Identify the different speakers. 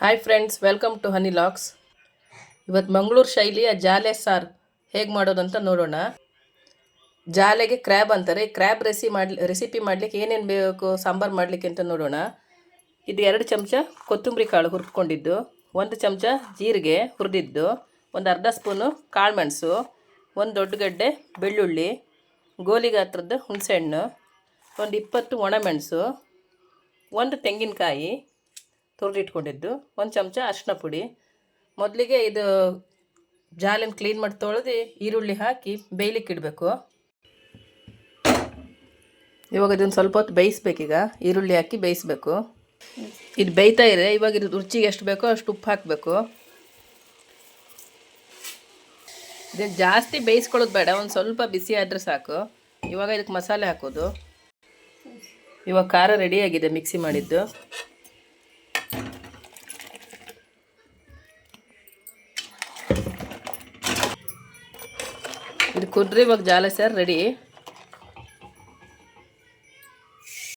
Speaker 1: Hi friends welcome to honey locks ಇವತ್ತು ಮಂಗಳೂರು ಶೈಲಿಯ ಜಾಲೆ ಸಾರು ಹೇಗೆ ಮಾಡೋದಂತ ನೋಡೋಣ. ಜಾಲೆಗೆ ಕ್ರ್ಯಾಬ್ ಅಂತಾರೆ. ಕ್ರ್ಯಾಬ್ ರೆಸಿ ಮಾಡ್ಲಿ ರೆಸಿಪಿ ಮಾಡಲಿಕ್ಕೆ ಏನೇನು ಬೇಕು, ಸಾಂಬಾರು ಮಾಡಲಿಕ್ಕೆ ಅಂತ ನೋಡೋಣ. ಇದು ಎರಡು ಚಮಚ ಕೊತ್ತಂಬರಿ ಕಾಳು ಹುರ್ಕೊಂಡಿದ್ದು ಒಂದು ಚಮಚ ಜೀರಿಗೆ ಹುರಿದಿದ್ದು. ಒಂದು ಅರ್ಧ ಸ್ಪೂನು ಕಾಳುಮೆಣಸು. ಒಂದು ದೊಡ್ಡ ಗಡ್ಡೆ ಬೆಳ್ಳುಳ್ಳಿ. ಗೋಲಿ ಗಾತ್ರದ ಹುಣಸೆಹಣ್ಣು. ಒಂದು ಇಪ್ಪತ್ತು ಒಣಮೆಣಸು ಒಂದು ತೆಂಗಿನಕಾಯಿ. ತುರಿದಿಟ್ಕೊಂಡಿದ್ದು. ಒಂದು ಚಮಚ ಅರಿಶಿನ ಪುಡಿ. ಮೊದಲಿಗೆ ಇದು ಜಾಲಿನ ಕ್ಲೀನ್ ಮಾಡಿ ತೊಳೆದು ಈರುಳ್ಳಿ ಹಾಕಿ ಬೇಯ್ಲಿಕ್ಕೆ ಇಡಬೇಕು. ಇವಾಗ ಇದನ್ನು ಸ್ವಲ್ಪ ಹೊತ್ತು ಬೇಯಿಸ್ಬೇಕೀಗ ಈರುಳ್ಳಿ ಹಾಕಿ ಬೇಯಿಸ್ಬೇಕು. ಇದು ಬೇಯ್ತಾ ಇದೆ ಇವಾಗ ಇದು ರುಚಿಗೆ ಎಷ್ಟು ಬೇಕೋ ಅಷ್ಟು ಉಪ್ಪು ಹಾಕಬೇಕು. ಇದನ್ನು ಜಾಸ್ತಿ ಬೇಯಿಸ್ಕೊಳ್ಳೋದು ಬೇಡ. ಒಂದು ಸ್ವಲ್ಪ ಬಿಸಿ ಆದರೆ ಸಾಕು. ಇವಾಗ ಇದಕ್ಕೆ ಮಸಾಲೆ ಹಾಕೋದು. ಇವಾಗ ಖಾರ ರೆಡಿಯಾಗಿದೆ ಮಿಕ್ಸಿ ಮಾಡಿದ್ದು. ಇದು ಕುದ್ರೆ ಇವಾಗ ಜಾಲ ಸರ್ ರೆಡಿ